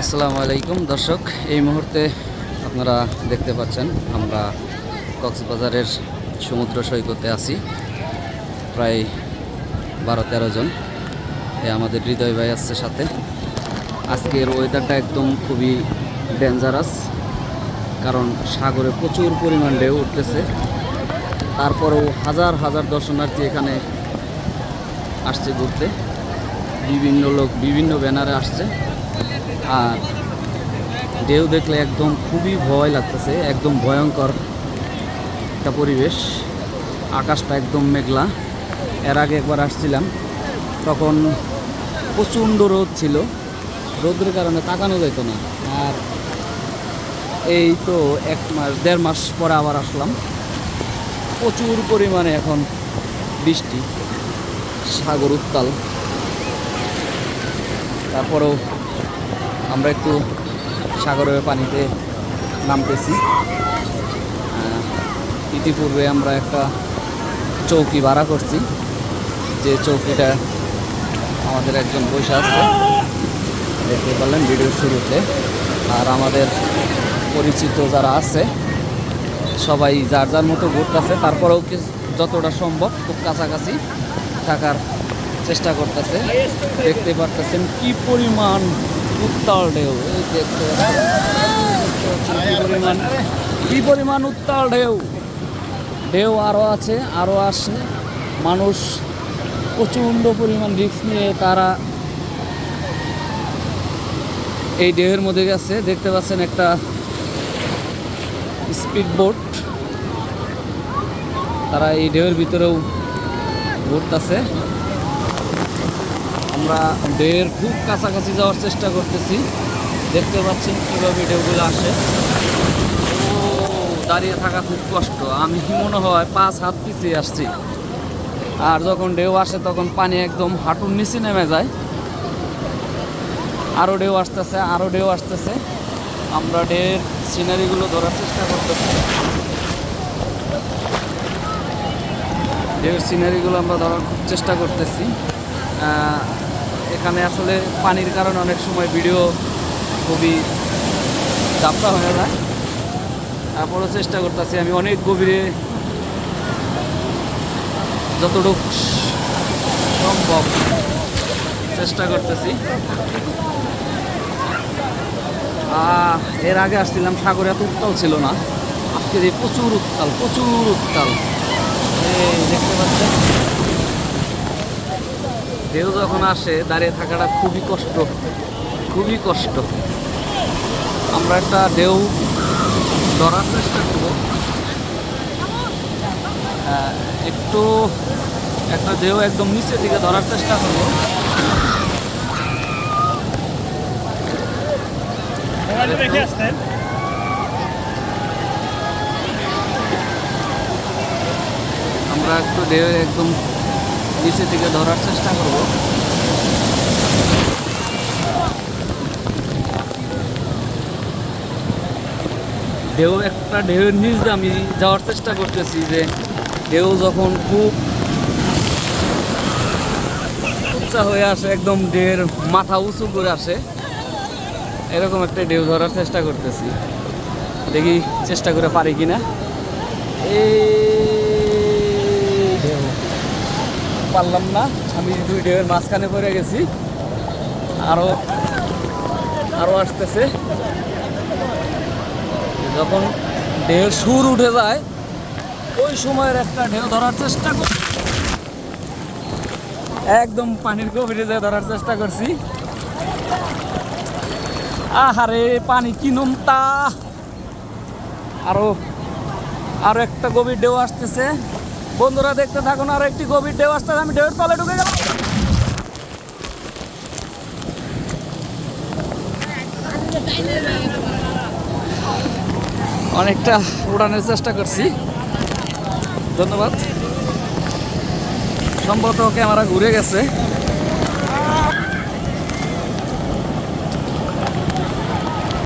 আসসালামু আলাইকুম, দর্শক। এই মুহূর্তে আপনারা দেখতে পাচ্ছেন, আমরা কক্সবাজারের সমুদ্র সৈকতে আছি। প্রায় বারো তেরো জন। এ আমাদের হৃদয় ভাই আসছে সাথে। আজকের ওয়েদারটা একদম খুবই ডেঞ্জারাস কারণ সাগরে প্রচুর পরিমাণ ঢেউ উঠতেছে। তারপরেও হাজার হাজার দর্শনার্থী এখানে আসছে ঘুরতে। বিভিন্ন লোক বিভিন্ন ব্যানারে আসছে। আর ঢেউ দেখলে একদম খুবই ভয় লাগতেছে, একদম ভয়ঙ্কর একটা পরিবেশ। আকাশটা একদম মেঘলা। এর আগে একবার আসছিলাম, তখন প্রচণ্ড রোদ ছিল। রোদের কারণে তাকানো যেত না। আর এই তো এক মাস, দেড় মাস পরে আবার আসলাম। প্রচুর পরিমাণে এখন বৃষ্টি, সাগর উত্তাল। তারপরেও আমরা একটু সাগরের পানিতে নামতেছি। ইতিপূর্বে আমরা একটা চৌকি ভাড়া করছি। যে চৌকিটা আমাদের একজন বৈশা আছে। দেখতে পারলেন ভিডিওর শুরুতে। আর আমাদের পরিচিত যারা আছে, সবাই যার যার মতো ঘুরতেছে তারপরেও কি- যতটা সম্ভব খুব কাছাকাছি থাকার চেষ্টা করতেছে। দেখতে পারতেছেন কি পরিমাণ উত্তাল ঢেউ। কি পরিমাণ উত্তাল ঢেউ। ঢেউ আরও আছে আরও আসে মানুষ প্রচণ্ড পরিমাণ রিস্ক নিয়ে তারা এই ঢেউয়ের মধ্যে গেছে। দেখতে পাচ্ছেন একটা স্পিড বোট তারা এই ঢেউয়ের ভিতরেও ঘুরতেছে। আমরা ঢেউয়ের খুব কাছাকাছি যাওয়ার চেষ্টা করতেছি। দেখতে পাচ্ছেন কীভাবে ঢেউগুলো আসে। ও, দাঁড়িয়ে থাকা খুব কষ্ট। আমি মনে হয় পাঁচ হাত পিছিয়ে আসছি। আর যখন ঢেউ আসে তখন পানি একদম হাঁটুর নিচে নেমে যায়। আরও ঢেউ আসতেছে আরও ঢেউ আসতেছে। আমরা ঢেউয়ের সিনারিগুলো ধরার চেষ্টা করতেছি। ঢেউয়ের সিনারিগুলো আমরা ধরার খুব চেষ্টা করতেছি। এখানে আসলে পানির কারণে অনেক সময় ভিডিও খুবই চাপটা হয়ে যায় তারপরেও চেষ্টা করতেছি, আমি অনেক গভীরে যতটুকু সম্ভব চেষ্টা করতেছি। এর আগে আসছিলাম, সাগরে এত উত্তাল ছিল না। আজকে এই প্রচুর উত্তাল প্রচুর উত্তাল। দেখতে পাচ্ছেন? ঢেউ যখন আসে দাঁড়িয়ে থাকাটা খুবই কষ্ট। খুবই কষ্ট। আমরা একটা ঢেউ ধরার চেষ্টা করব। একটু একটা ঢেউ একদম নিচের দিকে ধরার চেষ্টা করব। আমরা একটু ঢেউ একদম নিচের দিকে ধরার চেষ্টা করব। ঢেউ একটা ঢেউয়ের নিচ দিয়ে আমি যাওয়ার চেষ্টা করতেছি যে ঢেউ যখন খুব উচ্চা হয়ে আসে, একদম ঢেউয়ের মাথা উঁচু করে আসে, এরকম একটা ঢেউ ধরার চেষ্টা করতেছি। দেখি চেষ্টা করে পারি কিনা। এই ঢেউ পারলাম না। আমি দুই ঢেউয়ের মাঝখানে পড়ে গেছি। আরও আরও আসতেছে। যখন ঢেউ সুর উঠে যায়, ওই সময়ের একটা ঢেউ ধরার চেষ্টা কর একদম পানির গভীরে যায় ধরার চেষ্টা করছি। আহারে, পানি কি নোমতা। আরও আরও একটা গভীর ঢেউ আসতেছে। বন্ধুরা দেখতে থাকুন আর একটি গভীর ঢেউ আসতে আমি ঢেউর তলে ঢুকে গেলাম। অনেকটা উড়ানোর চেষ্টা করছি। ধন্যবাদ। সম্ভবত ক্যামেরা ঘুরে গেছে।